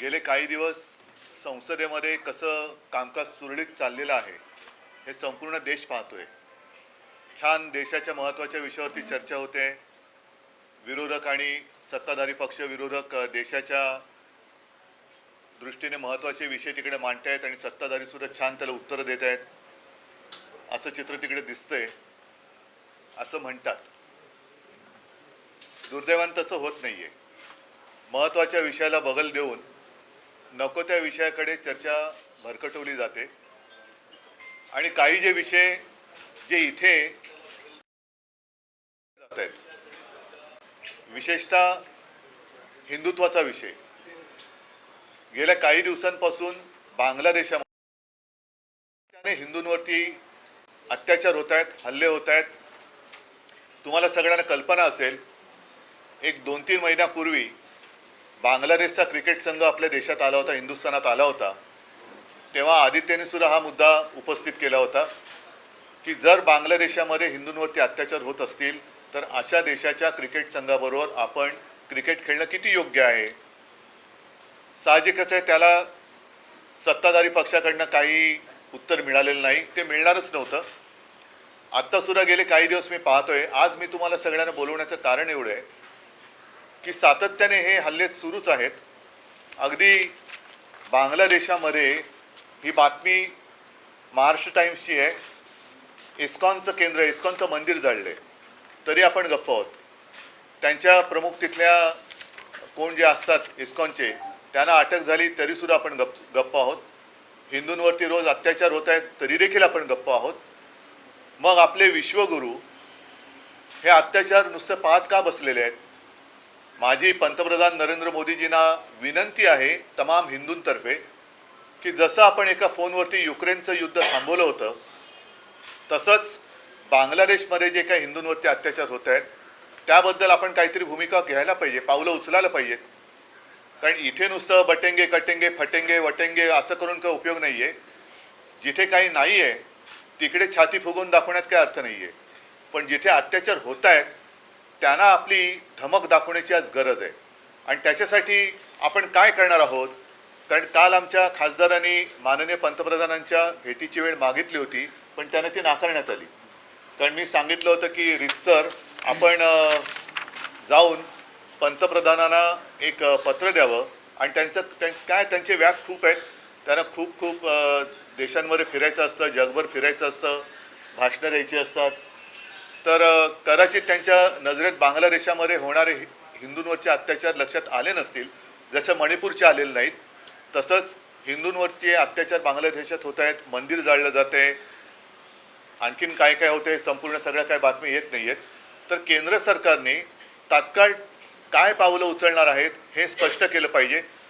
गेले काही दिवस संसदेमध्ये कसं कामकाज सुरळीत चाललेलं आहे हे संपूर्ण देश पाहतोय. छान देशाच्या महत्त्वाच्या विषयावरती चर्चा होते. विरोधक आणि सत्ताधारी पक्ष विरोधक देशाच्या दृष्टीने महत्त्वाचे विषय तिकडे मांडतायत आणि सत्ताधारी सुद्धा छान त्याला उत्तरं देत आहेत असं चित्र तिकडे दिसतंय. असं म्हणतात. दुर्दैवान तसं होत नाहीये. महत्त्वाच्या विषयाला बगल देऊन नको त्या विषयाकडे चर्चा भरकटवली जाते. आणि काही जे विषय जे इथे जात आहेत विशेषतः हिंदुत्वाचा विषय. गेल्या काही दिवसांपासून बांगलादेशामध्ये हिंदूंवरती अत्याचार होत आहेत हल्ले होत आहेत. तुम्हाला सगळ्यांना कल्पना असेल एक दोन तीन महिन्यापूर्वी बांगलादेशचा क्रिकेट संघ आपल्या देशात आला होता हिंदुस्थानात आला होता. तेव्हा आदित्यने सुद्धा हा मुद्दा उपस्थित केला होता की जर बांगलादेशामध्ये हिंदूंवरती अत्याचार होत असतील तर अशा देशाच्या क्रिकेट संघाबरोबर आपण क्रिकेट खेळणं किती योग्य आहे? साहजिकच आहे त्याला सत्ताधारी पक्षाकडनं काही उत्तर मिळालेलं नाही ते मिळणारच नव्हतं. आत्ता सुद्धा गेले काही दिवस मी पाहतोय आज मी तुम्हाला सगळ्यांना बोलवण्याचं कारण एवढं आहे की सातत्याने हे हल्ले सुरूच आहेत. अगदी बांगलादेशामध्ये ही बातमी महाराष्ट्र टाईम्सची आहे. इस्कॉनचं केंद्र इस्कॉनचं मंदिर जळले. तरी आपण गप्प आहोत. त्यांच्या प्रमुख तिथल्या कोण जे असतात इस्कॉनचे त्यांना अटक झाली तरीसुद्धा आपण गप गप्प आहोत. हिंदूंवरती रोज अत्याचार होत आहेत तरी देखील आपण गप्प आहोत. मग आपले विश्वगुरू हे अत्याचार नुसतं पाहत का बसलेले आहेत? माझी पंतप्रधान नरेंद्र मोदीजींना विनंती आहे तमाम हिंदूंतर्फे की जसं आपण एका फोनवरती युक्रेनचं युद्ध थांबवलं होतं तसंच बांगलादेशमध्ये जे काही हिंदूंवरती अत्याचार होत आहेत त्याबद्दल आपण काहीतरी भूमिका घ्यायला पाहिजे पावलं उचलायला पाहिजेत कारण इथे नुसतं बटेंगे कटेंगे फटेंगे वटेंगे असं करून काही उपयोग नाही आहे जिथे काही नाही आहे तिकडे छाती फुगवून दाखवण्यात काही अर्थ नाही आहे पण जिथे अत्याचार होत आहेत त्यांना आपली धमक दाखवण्याची आज गरज आहे. आणि त्याच्यासाठी आपण काय करणार आहोत? कारण काल आमच्या खासदारांनी माननीय पंतप्रधानांच्या भेटीची वेळ मागितली होती पण त्यांना ती नाकारण्यात आली. कारण मी सांगितलं होतं की रितसर आपण जाऊन पंतप्रधानांना एक पत्र द्यावं. आणि त्यांचं त्यां- काय त्यांचे व्याप खूप आहेत. त्यांना खूप खूप देशांमध्ये फिरायचं असतं जगभर फिरायचं असतं भाषणं द्यायची असतात. तर कदाचित त्यांच्या नजरेत बांगलादेशामध्ये होणारे हिंदूंवरचे अत्याचार लक्षात आले नसतील जसं मणिपूरचे आलेले नाहीत तसंच हिंदूंवरचे अत्याचार बांगलादेशात होत आहेत मंदिर जाळलं जाते आणखीन काय काय होते संपूर्ण सगळ्या काय बातमी येत नाही आहेत. तर केंद्र सरकारने तात्काळ काय पावलं उचलणार आहेत हे स्पष्ट केलं पाहिजे.